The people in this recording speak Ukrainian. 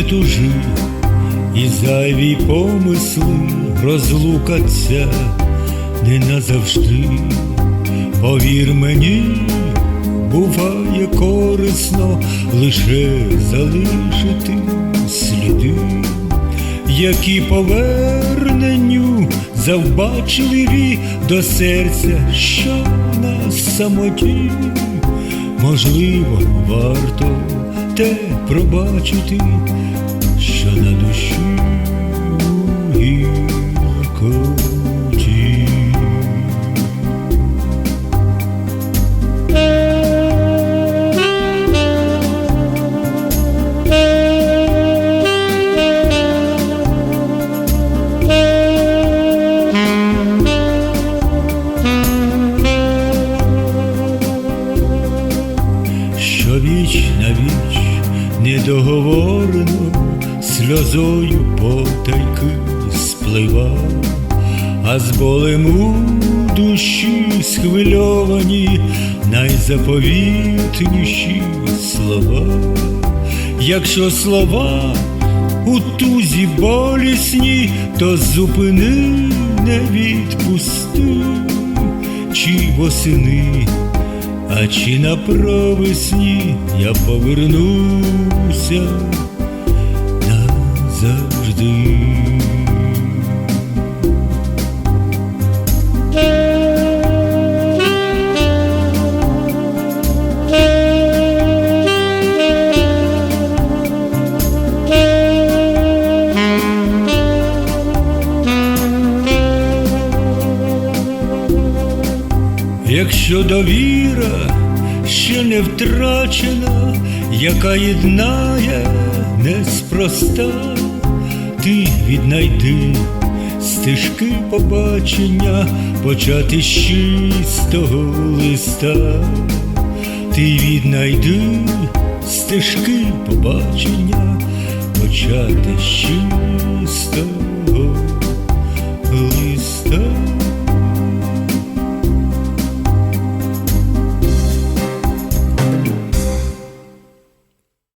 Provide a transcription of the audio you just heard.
не тужи, і зайві помисли розлукаться не назавжди, повір мені, буває корисно лише залишити сліди, які поверненню завбачливі до серця, що на самоті можливо варто те пробачити, що на душі гіркоті. віч на віч недоговорено сльозою потайки сплива, а з болем у душі схвильовані найзаповітніші слова, якщо слова у тузі болісні, то зупини, не відпусти, чи восени. А чи на провесні я повернуся якщо довіра ще не втрачена, яка єднає неспроста, ти віднайди стежки побачення, почати з чистого листа, ти віднайди стежки побачення, почати з чистого листа.